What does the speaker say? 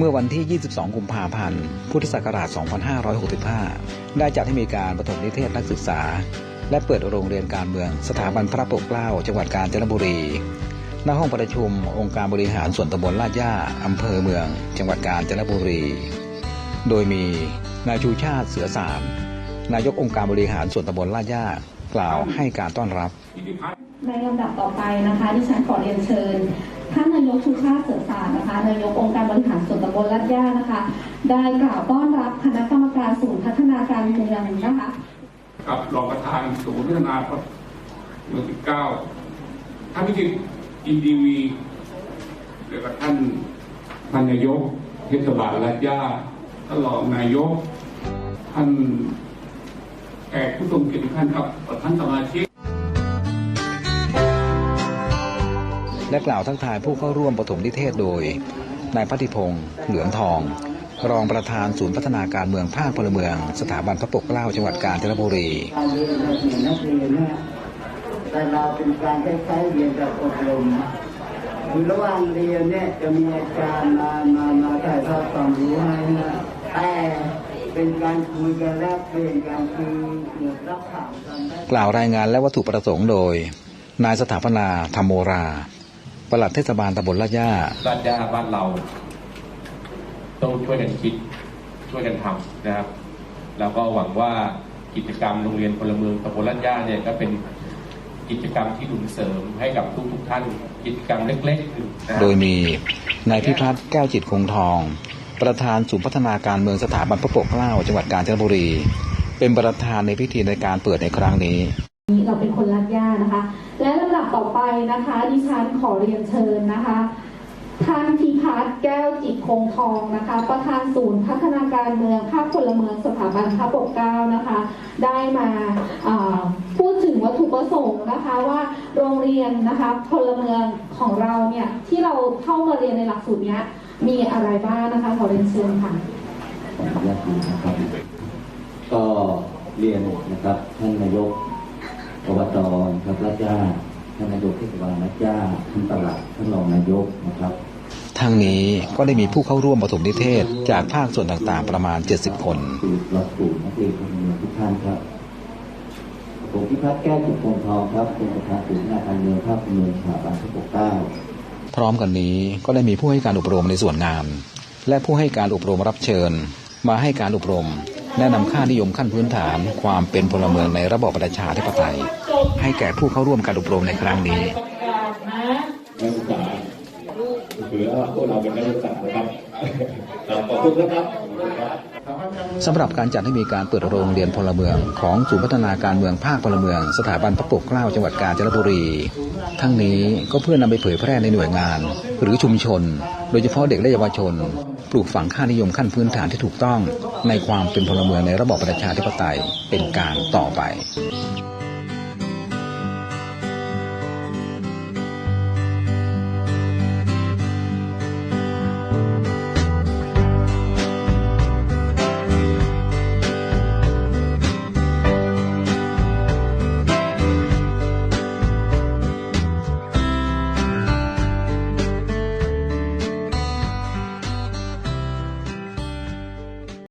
มื่อวันที่ 22 กุมภาพันธ์ พุทธศักราช 2565 ได้จัดให้มีการประถมนิเทศนักศึกษา และเปิดโรงเรียนการเมืองสถาบันพระปกเกล้าจังหวัดกาญจนบุรี ณ ห้องประชุมองค์การบริหารส่วนตำบลลาดย่าอำเภอเมือง จังหวัดกาญจนบุรี โดยมีนายชูชาติเสือสารนายกองค์การบริหารส่วนตำบลลาดย่ากล่าวให้การต้อนรับ ในลำดับต่อไปนะคะดิฉันขอเรียนเชิญท่านนายกชูชาติเสือสารนายกองค์การบริหารส่วนตำบลลาดย่านะคะ ได้กล่าวต้อนรับคณะกรรมการศูนย์พัฒนาการเมืองนะคะกับรองประธานศูนย์พัฒนาพระเมืองที่เก้าท่านพิจิตอินดีวีแล้วก็ท่านท่านนายกเทศบาลรัฐย่าท่านรองนายกท่านแขกผู้ทรงเกียรติท่านครับท่านสมาชิก และกล่าวทักทายผู้เข้าร่วมประถมนิเทศโดยนายพัทิพงศ์เหลืองทอง รองประธานศูนย์พัฒนาการเมืองภาคพลเมือง สถาบันพระปกเกล้าจังหวัดกาญจนบุรีการเรียนเราเห็นนักเรียนเนี่ยแต่เราเป็นการคล้ายๆเรียนแบบอบรมคือระหว่างเรียนเนี่ยจะมีอาจารย์มามามาถ่ายทอดความรู้ให้นะแต่เป็นการคุยกันแลกเปลี่ยนกันคือเหมือนรับข่าวกันได้กล่าวรายงานและวัตถุประสงค์โดย นายสถาปนาธรรมโมรา ปลัดเทศบาลตำบลลาดย่าบ้านย่าบ้านเรา ต้องช่วยกันคิดช่วยกันทำนะครับ แล้วก็หวังว่ากิจกรรมโรงเรียนพลเมืองตำบลลาดย่าเนี่ยก็เป็นกิจกรรมที่หนุนเสริมให้กับทุกทุกๆท่านกิจกรรมเล็กๆนะคโดรับยมีนายพิพัฒน์แก้วจิตคงทอง ประธานศูนย์พัฒนาการเมืองสถาบันพระปกเกล้าจังหวัดกาญจนบุรี เป็นประธานในพิธีในการเปิดในครั้งนี้ เราเป็นคนลาดย่านะคะ และลำดับต่อไปนะคะดิฉันขอเรียนเชิญนะคะ ท่านพิพัฒน์แก้วจิตคงทองนะคะ ประธานศูนย์พัฒนาการเมืองภาคพลเมืองสถาบันพระปกเกล้านะคะ ได้มาพูดถึงวัตถุประสงค์นะคะว่าโรงเรียนนะคะพลเมืองของเราเนี่ยที่เราเข้ามาเรียนในหลักสูตรนี้มีอะไรบ้างนะคะขอเรียนเชิญค่ะขออนุญาตนะครับก็เรียนนะครับท่านนายก อบตนะครับรัฐยาท่านนายกเทศบาลรัฐยาท่านตลาดท่านรองนายกนะครับทั้งนี้ก็ได้มีผู้เข้าร่วมประถมนิเทศ จากภาคส่วนต่างๆ ประมาณ 70 คนคือหลักสูตรนักเรียนคนเมืองทุกท่านครับผมพิพัฒน์แก้วจุดคงทองครับเป็นประธานศูนย์งานการเมืองภาคเมืองสถาบันพระปกเกล้าพร้อมกันนี้ก็ได้มีผู้ให้การอบรมในส่วนงาน และผู้ให้การอบรมรับเชิญ มาให้การอบรม แนะนำค่านิยมขั้นพื้นฐาน ความเป็นพลเมืองในระบอบประชาธิปไตย ให้แก่ผู้เข้าร่วมการอบรมในครั้งนี้นักศึกษาคือว่าพวกเราเป็นนักศึกษานะครับขอบคุณนะครับ สำหรับการจัดให้มีการเปิดโรงเรียนพลเมือง ของศูนย์พัฒนาการเมืองภาคพลเมือง สถาบันพระปกเกล้าจังหวัดกาญจนบุรี ทั้งนี้ก็เพื่อนำไปเผยแพร่ในหน่วยงาน หรือชุมชน โดยเฉพาะเด็กและเยาวชน ปลูกฝังค่านิยมขั้นพื้นฐานที่ถูกต้อง ในความเป็นพลเมืองในระบอบประชาธิปไตยเป็นการต่อไป